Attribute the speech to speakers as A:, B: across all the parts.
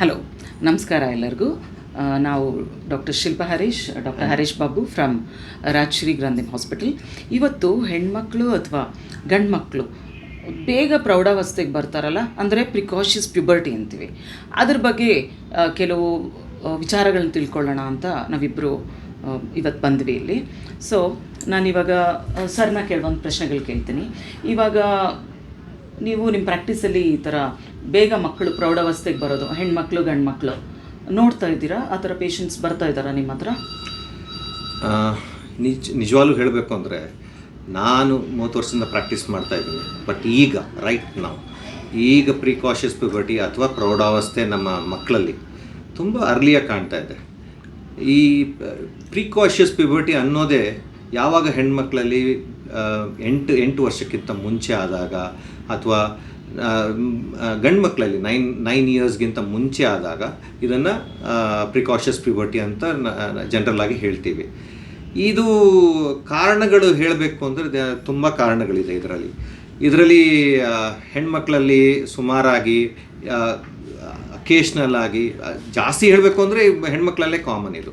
A: Hello ನಮಸ್ಕಾರ ಎಲ್ಲರಿಗೂ. ನಾವು doctor Shilpa Harish doctor Harish Babu from Rajashree ಗ್ರಂಥಿನ್ hospital ಇವತ್ತು ಹೆಣ್ಮಕ್ಳು ಅಥವಾ ಗಂಡು ಮಕ್ಕಳು ಬೇಗ ಪ್ರೌಢಾವಸ್ಥೆಗೆ ಬರ್ತಾರಲ್ಲ, ಅಂದರೆ ಪ್ರಿಕಾಷಿಯಸ್ ಪ್ಯುಬರ್ಟಿ ಅಂತೀವಿ. ಅದ್ರ ಬಗ್ಗೆ ಕೆಲವು ವಿಚಾರಗಳನ್ನ ತಿಳ್ಕೊಳ್ಳೋಣ ಅಂತ ನಾವಿಬ್ಬರು ಇವತ್ತು ಬಂದ್ವಿ ಇಲ್ಲಿ. ಸೊ ನಾನಿವಾಗ ಸರ್ನ ಕೆಲವೊಂದು ಪ್ರಶ್ನೆಗಳು ಕೇಳ್ತೀನಿ. ಇವಾಗ, ನೀವು ನಿಮ್ಮ ಪ್ರಾಕ್ಟೀಸಲ್ಲಿ ಈ ಥರ ಬೇಗ ಮಕ್ಕಳು ಪ್ರೌಢಾವಸ್ಥೆಗೆ ಬರೋದು, ಹೆಣ್ಮಕ್ಳು ಗಂಡು ಮಕ್ಕಳು ನೋಡ್ತಾ ಇದ್ದೀರಾ? ಆ ಥರ ಪೇಷಂಟ್ಸ್ ಬರ್ತಾ ಇದ್ದಾರಾ ನಿಮ್ಮ ಹತ್ರ?
B: ನಿಜ, ನಿಜವಾಗ್ಲೂ ಹೇಳಬೇಕು ಅಂದರೆ ನಾನು ಮೂವತ್ತು ವರ್ಷದಿಂದ ಪ್ರಾಕ್ಟೀಸ್ ಮಾಡ್ತಾ ಇದ್ದೀನಿ. ಬಟ್ ಈಗ ರೈಟ್ ನಾವು ಈಗ ಪ್ರಿಕಾಷಿಯಸ್ ಪ್ಯೂಬರ್ಟಿ ಅಥವಾ ಪ್ರೌಢಾವಸ್ಥೆ ನಮ್ಮ ಮಕ್ಕಳಲ್ಲಿ ತುಂಬ ಅರ್ಲಿಯಾಗಿ ಕಾಣ್ತಾ ಇದೆ. ಈ ಪ್ರಿಕಾಷಿಯಸ್ ಪ್ಯೂಬರ್ಟಿ ಅನ್ನೋದೇ ಯಾವಾಗ ಹೆಣ್ಮಕ್ಳಲ್ಲಿ ಎಂಟು ಎಂಟು ವರ್ಷಕ್ಕಿಂತ ಮುಂಚೆ ಆದಾಗ ಅಥವಾ ಗಂಡು ಮಕ್ಕಳಲ್ಲಿ ನೈನ್ ನೈನ್ ಇಯರ್ಸ್ಗಿಂತ ಮುಂಚೆ ಆದಾಗ ಇದನ್ನು ಪ್ರಿಕಾಷಿಯಸ್ ಪ್ಯೂಬರ್ಟಿ ಅಂತ ಜನರಲ್ ಆಗಿ ಹೇಳ್ತೀವಿ. ಇದು ಕಾರಣಗಳು ಹೇಳಬೇಕು ಅಂದರೆ ತುಂಬ ಕಾರಣಗಳಿದೆ ಇದರಲ್ಲಿ. ಇದರಲ್ಲಿ ಹೆಣ್ಮಕ್ಳಲ್ಲಿ ಸುಮಾರಾಗಿ ಅಕೇಶ್ನಲ್ ಆಗಿ ಜಾಸ್ತಿ ಹೇಳಬೇಕು ಅಂದರೆ ಹೆಣ್ಮಕ್ಳಲ್ಲೇ ಕಾಮನ್ ಇದು.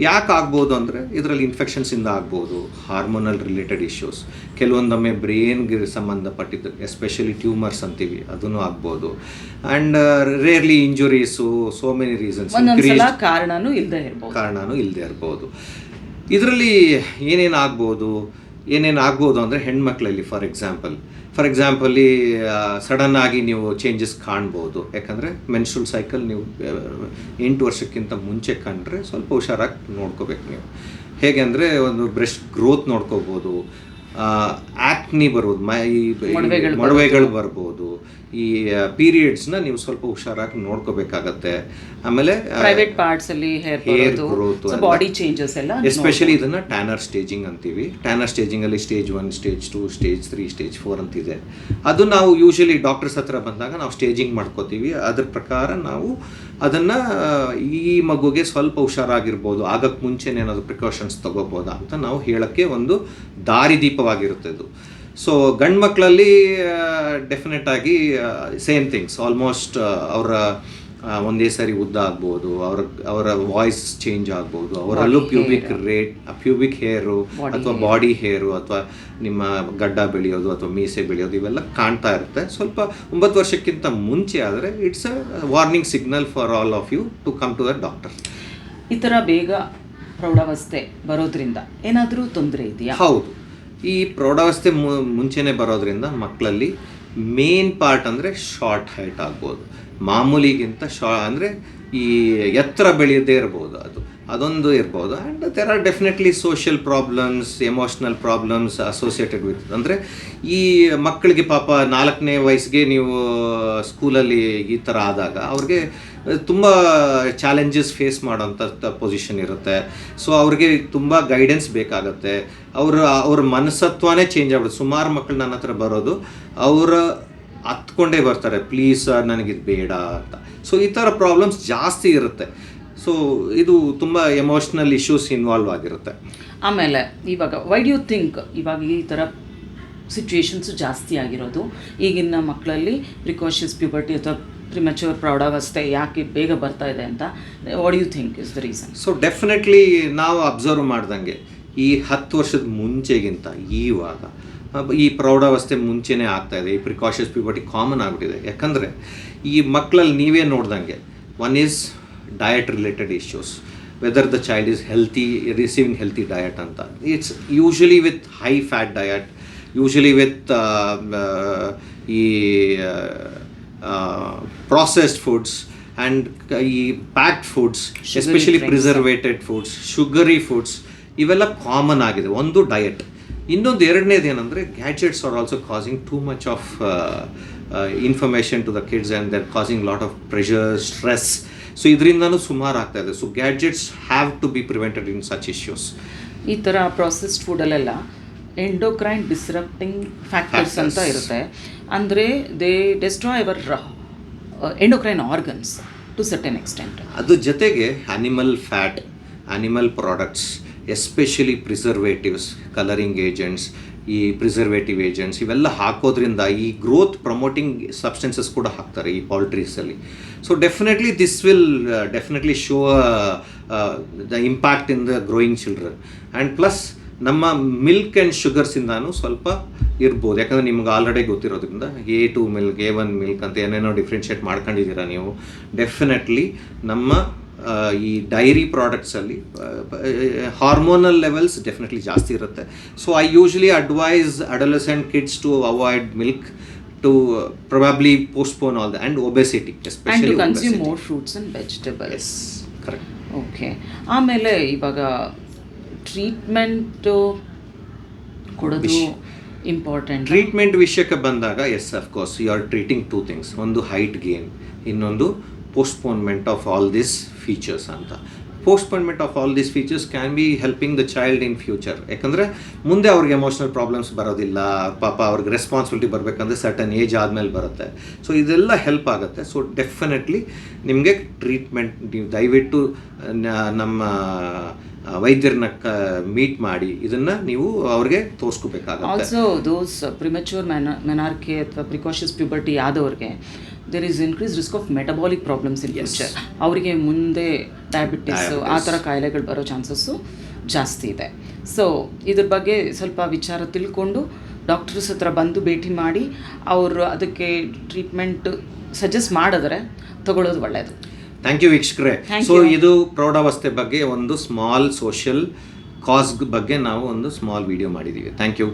B: ಯಾಕೆ ಆಗ್ಬೋದು ಅಂದರೆ ಇದರಲ್ಲಿ ಇನ್ಫೆಕ್ಷನ್ಸಿಂದ ಆಗ್ಬೋದು ಹಾರ್ಮೋನಲ್ ರಿಲೇಟೆಡ್ ಇಶ್ಯೂಸ್ ಕೆಲವೊಂದೊಮ್ಮೆ ಬ್ರೈನ್ಗೆ ಸಂಬಂಧಪಟ್ಟಿದ್ದು ಎಸ್ಪೆಷಲಿ ಟ್ಯೂಮರ್ಸ್ ಅಂತೀವಿ ಅದನ್ನು ಆಗ್ಬೋದು. And rarely injuries so many reasons
A: ಕಾರಣನೂ ಇಲ್ಲದೆ ಇರ್ಬೋದು.
B: ಕಾರಣನೂ ಇಲ್ಲದೆ ಇರ್ಬೋದು. ಇದರಲ್ಲಿ ಏನೇನು ಆಗ್ಬೋದು ಏನೇನು ಆಗ್ಬೋದು ಅಂದರೆ ಹೆಣ್ಮಕ್ಳಲ್ಲಿ ಫಾರ್ ಎಕ್ಸಾಂಪಲ್ ಫಾರ್ ಎಕ್ಸಾಂಪಲ್ಲಿ ಸಡನ್ ಆಗಿ ನೀವು ಚೇಂಜಸ್ ಕಾಣ್ಬೋದು. ಯಾಕಂದರೆ ಮೆನ್ಸ್ಟ್ರಲ್ ಸೈಕಲ್ ನೀವು ಎಂಟು ವರ್ಷಕ್ಕಿಂತ ಮುಂಚೆ ಕಂಡ್ರೆ ಸ್ವಲ್ಪ ಹುಷಾರಾಗಿ ನೋಡ್ಕೋಬೇಕು ನೀವು. ಹೇಗೆ ಅಂದರೆ ಒಂದು ಬ್ರೆಸ್ಟ್ ಗ್ರೋತ್ ನೋಡ್ಕೋಬೋದು. ಆಕ್ನಿ ಬರ್ಬೋದು ಮೈ
A: ಮೊಡವೆಗಳು
B: ಬರ್ಬೋದು. ಈ ಪೀರಿಯಡ್ಸ್ನ ನೀವು ಸ್ವಲ್ಪ ಹುಷಾರಾಗಿ ನೋಡ್ಕೋಬೇಕಾಗತ್ತೆ. ಆಮೇಲೆ
A: ಪ್ರೈವೇಟ್ ಪಾರ್ಟ್ಸ್ ಅಲ್ಲಿ ಹೇರ್
B: ಗ್ರೋತ್
A: ಬಾಡಿ ಚೇಂಜಸ್ ಎಲ್ಲ.
B: ಎಸ್ಪೆಷಲಿ ಇದನ್ನ ಟ್ಯಾನರ್ ಸ್ಟೇಜಿಂಗ್ ಅಂತೀವಿ. ಟ್ಯಾನರ್ ಸ್ಟೇಜಿಂಗ್ ಅಲ್ಲಿ stage one stage two stage three stage four ಅಂತಿದೆ. ಅದು ನಾವು ಯೂಶಲಿ ಡಾಕ್ಟರ್ಸ್ ಹತ್ರ ಬಂದಾಗ ನಾವು ಸ್ಟೇಜಿಂಗ್ ಮಾಡ್ಕೋತೀವಿ. ಅದ್ರ ಪ್ರಕಾರ ನಾವು ಅದನ್ನ ಈ ಮಗುಗೆ ಸ್ವಲ್ಪ ಹುಷಾರಾಗಿರ್ಬೋದು ಆಗಕ್ಕೆ ಮುಂಚೆನೇ ಏನಾದರೂ ಪ್ರಿಕಾಷನ್ಸ್ ತಗೋಬೋದಾ ಅಂತ ನಾವು ಹೇಳೋಕ್ಕೆ ಒಂದು ದಾರಿದೀಪವಾಗಿರುತ್ತೆ ಇದು. ಸೊ ಗಂಡು ಮಕ್ಕಳಲ್ಲಿ ಡೆಫಿನೆಟ್ ಆಗಿ ಸೇಮ್ ಥಿಂಗ್ಸ್ ಆಲ್ಮೋಸ್ಟ್ ಅವರ ಒಂದೇ ಸಾರಿ ಉದ್ದ ಆಗ್ಬೋದು ಅವ್ರ ಅವರ ವಾಯ್ಸ್ ಚೇಂಜ್ ಆಗ್ಬೋದು ಅವರಲ್ಲೂ ಪ್ಯೂಬಿಕ್ ರೇಟ್ ಪ್ಯೂಬಿಕ್ ಹೇರು ಅಥವಾ ಬಾಡಿ ಹೇರು ಅಥವಾ ನಿಮ್ಮ ಗಡ್ಡ ಬೆಳೆಯೋದು ಅಥವಾ ಮೀಸೆ ಬೆಳೆಯೋದು ಇವೆಲ್ಲ ಕಾಣ್ತಾ ಇರುತ್ತೆ. ಸ್ವಲ್ಪ ಒಂಬತ್ತು ವರ್ಷಕ್ಕಿಂತ ಮುಂಚೆ ಆದರೆ it's a warning signal for all of you to come to the doctor
A: ಈ ಥರ ಬೇಗ ಪ್ರೌಢಾವಸ್ಥೆ ಬರೋದ್ರಿಂದ ಏನಾದರೂ ತೊಂದರೆ ಇದೆಯಾ?
B: ಹೌದು. ಈ ಪ್ರೌಢಾವಸ್ಥೆ ಮು- ಮುಂಚೆನೆ ಬರೋದ್ರಿಂದ ಮಕ್ಕಳಲ್ಲಿ ಮೇನ್ ಪಾರ್ಟ್ ಅಂದರೆ ಶಾರ್ಟ್ ಹೈಟ್ ಆಗ್ಬೋದು. ಮಾಮೂಲಿಗಿಂತ ಶಾ, ಅಂದರೆ ಈ ಎತ್ತರ ಬೆಳೆಯದೇ ಇರ್ಬೋದು ಅದು. ಅದೊಂದು ಇರ್ಬೋದು. And there are definitely social problems emotional problems associated with ಅಂದರೆ ಈ ಮಕ್ಕಳಿಗೆ ಪಾಪ ನಾಲ್ಕನೇ ವಯಸ್ಸಿಗೆ ನೀವು ಸ್ಕೂಲಲ್ಲಿ ಈ ಥರ ಆದಾಗ ಅವ್ರಿಗೆ ತುಂಬ ಚಾಲೆಂಜಸ್ ಫೇಸ್ ಮಾಡೋಂಥ ಪೊಸಿಷನ್ ಇರುತ್ತೆ. ಸೊ ಅವ್ರಿಗೆ ತುಂಬ ಗೈಡೆನ್ಸ್ ಬೇಕಾಗುತ್ತೆ. ಅವರ, ಅವ್ರ ಮನಸತ್ವನೇ ಚೇಂಜ್ ಆಗ್ಬಿಡುತ್ತೆ. ಸುಮಾರು ಮಕ್ಕಳು ನನ್ನ ಹತ್ರ ಬರೋದು, ಅವರ ಹತ್ಕೊಂಡೇ ಬರ್ತಾರೆ ಪ್ಲೀಸ್ ಸರ್ ನನಗಿದು ಬೇಡ ಅಂತ. ಸೊ ಈ ಥರ ಪ್ರಾಬ್ಲಮ್ಸ್ ಜಾಸ್ತಿ ಇರುತ್ತೆ. ಸೊ ಇದು ತುಂಬ ಎಮೋಷ್ನಲ್ ಇಶ್ಯೂಸ್ ಇನ್ವಾಲ್ವ್ ಆಗಿರುತ್ತೆ.
A: ಆಮೇಲೆ, ಇವಾಗ ವೈ ಡ್ಯೂ ಥಿಂಕ್ ಇವಾಗ ಈ ಥರ ಸಿಚುವೇಶನ್ಸು ಜಾಸ್ತಿ ಆಗಿರೋದು? ಈಗಿನ ಮಕ್ಕಳಲ್ಲಿ ಪ್ರಿಕಾಷನ್ಸ್ ಪ್ಯೂಬರ್ಟಿ ಅಥವಾ ಪ್ರಿಮಚೂರ್ ಪ್ರೌಢಾವಸ್ಥೆ ಯಾಕೆ ಬೇಗ ಬರ್ತಾ ಇದೆ ಅಂತ what you think is the reason
B: so definitely ನಾವು ಅಬ್ಸರ್ವ್ ಮಾಡ್ದಂಗೆ, ಈ ಹತ್ತು ವರ್ಷದ ಮುಂಚೆಗಿಂತ, ಈವಾಗ ಈ ಪ್ರೌಢಾವಸ್ಥೆ ಮುಂಚೆನೇ ಆಗ್ತಾ ಇದೆ, ಈ ಪ್ರಿಕಾಷನ್ಸ್ ಪ್ಯೂಬರ್ಟಿ ಕಾಮನ್ ಆಗಿಬಿಟ್ಟಿದೆ. ಯಾಕಂದರೆ, ಈ ಮಕ್ಕಳಲ್ಲಿ ನೀವೇ ನೋಡ್ದಂಗೆ one is diet related issues whether the child is healthy receiving healthy diet ಅಂತ. It's usually with high fat diet usually with ಈ ಪ್ರಾಸೆಸ್ಡ್ ಫುಡ್ಸ್ ಆ್ಯಂಡ್ ಈ packed foods especially preservated foods sugary foods ಇವೆಲ್ಲ common ಆಗಿದೆ. ಒಂದು diet ಇನ್ನೊಂದು ಎರಡನೇದು ಏನಂದರೆ gadgets are also causing too much of information to the kids and are causing lot of pressure stress so ಇದರಿಂದನೂ ಸುಮಾರು ಆಗ್ತಾ ಇದೆ. So gadgets have to be prevented in such issues
A: ಈ ಥರ ಪ್ರೊಸೆಸ್ಡ್ ಫುಡಲ್ಲೆಲ್ಲ ಎಂಡೋಕ್ರೈನ್ ಡಿಸ್ರಪ್ಟಿಂಗ್ ಫ್ಯಾಕ್ಟರ್ಸ್ ಅಂತ ಇರುತ್ತೆ. ಅಂದರೆ they destroy our endocrine organs to certain extent
B: ಅದ್ರ ಜೊತೆಗೆ animal fat animal products especially preservatives colouring agents ಈ ಪ್ರಿಸರ್ವೇಟಿವ್ ಏಜೆಂಟ್ಸ್ ಇವೆಲ್ಲ ಹಾಕೋದ್ರಿಂದ ಈ ಗ್ರೋತ್ ಪ್ರಮೋಟಿಂಗ್ ಸಬ್ಸ್ಟೆನ್ಸಸ್ ಕೂಡ ಹಾಕ್ತಾರೆ ಈ ಪೌಲ್ಟ್ರೀಸಲ್ಲಿ so definitely this will definitely show the impact in the growing children and plus ನಮ್ಮ ಮಿಲ್ಕ್ ಆ್ಯಂಡ್ ಶುಗರ್ಸಿಂದನೂ ಸ್ವಲ್ಪ ಇರ್ಬೋದು. ಯಾಕಂದರೆ ನಿಮ್ಗೆ already ಗೊತ್ತಿರೋದ್ರಿಂದ A two milk A one milk ಅಂತ ಏನೇನೋ ಡಿಫ್ರೆನ್ಷಿಯೇಟ್ ಮಾಡ್ಕೊಂಡಿದ್ದೀರಾ ನೀವು. ಡೆಫಿನೆಟ್ಲಿ ನಮ್ಮ ಈ ಡೈರಿ ಪ್ರಾಡಕ್ಟ್ಸಲ್ಲಿ ಹಾರ್ಮೋನಲ್ ಲೆವೆಲ್ಸ್ ಡೆಫಿನೆಟ್ಲಿ ಜಾಸ್ತಿ ಇರುತ್ತೆ. So I usually advise adolescent kids to avoid milk to postpone postpone all the and obesity
A: and to
B: especially
A: consume more fruits and vegetables
B: yes correct
A: okay ಆಮೇಲೆ ಇವಾಗ treatment ಕೊಡೋದು important
B: treatment ವಿಷಯಕ್ಕೆ ಬಂದಾಗ yes of course you are treating two things ಒಂದು height gain ಇನ್ನೊಂದು postponement of all this features ಅಂತ. Postponement of all these features can be helping the child in future ಯಾಕಂದರೆ ಮುಂದೆ ಅವ್ರಿಗೆ ಎಮೋಷ್ನಲ್ ಪ್ರಾಬ್ಲಮ್ಸ್ ಬರೋದಿಲ್ಲ, ಪಾಪ ಅವ್ರಿಗೆ ರೆಸ್ಪಾನ್ಸಿಬಿಲಿಟಿ ಬರಬೇಕಂದ್ರೆ ಸರ್ಟನ್ ಏಜ್ ಆದಮೇಲೆ ಬರುತ್ತೆ. ಸೊ ಇದೆಲ್ಲ ಹೆಲ್ಪ್ ಆಗುತ್ತೆ. ಸೊ ಡೆಫಿನೆಟ್ಲಿ ನಿಮಗೆ ಟ್ರೀಟ್ಮೆಂಟ್ ನೀವು ದಯವಿಟ್ಟು ನಮ್ಮ ವೈದ್ಯರನ್ನ ಮೀಟ್ ಮಾಡಿ ಇದನ್ನ ನೀವು ಅವ್ರಿಗೆ ತೋರಿಸ್ಕೋಬೇಕಾಗುತ್ತೆ.
A: ಆಲ್ಸೋ ದೋಸ್ ಪ್ರಿಮೆಚೂರ್ ಮೆನಾರ್ಕೆ ಅಥವಾ precautions puberty ಆದವ್ರಿಗೆ there is increase risk of metabolic problems in future ಅವರಿಗೆ ಮುಂದೆ ಡಯಾಬಿಟಿಸ್ ಆ ಥರ ಕಾಯಿಲೆಗಳು ಬರೋ ಚಾನ್ಸಸ್ಸು ಜಾಸ್ತಿ ಇದೆ. ಸೊ ಇದ್ರ ಬಗ್ಗೆ ಸ್ವಲ್ಪ ವಿಚಾರ ತಿಳ್ಕೊಂಡು ಡಾಕ್ಟರ್ಸ್ ಹತ್ರ ಬಂದು ಭೇಟಿ ಮಾಡಿ ಅವರು ಅದಕ್ಕೆ ಟ್ರೀಟ್ಮೆಂಟ್ ಸಜೆಸ್ಟ್ ಮಾಡಿದ್ರೆ ತಗೊಳ್ಳೋದು ಒಳ್ಳೆಯದು
B: ಥ್ಯಾಂಕ್ ಯು ವೀಕ್ಷಕರೇ. ಸೊ. ಇದು ಪ್ರೌಢಾವಸ್ಥೆ ಬಗ್ಗೆ ಒಂದು ಸ್ಮಾಲ್ ಸೋಷಿಯಲ್ ಕಾಸ್ ಬಗ್ಗೆ ನಾವು ಒಂದು ಸ್ಮಾಲ್ ವಿಡಿಯೋ ಮಾಡಿದ್ದೀವಿ ಥ್ಯಾಂಕ್ ಯು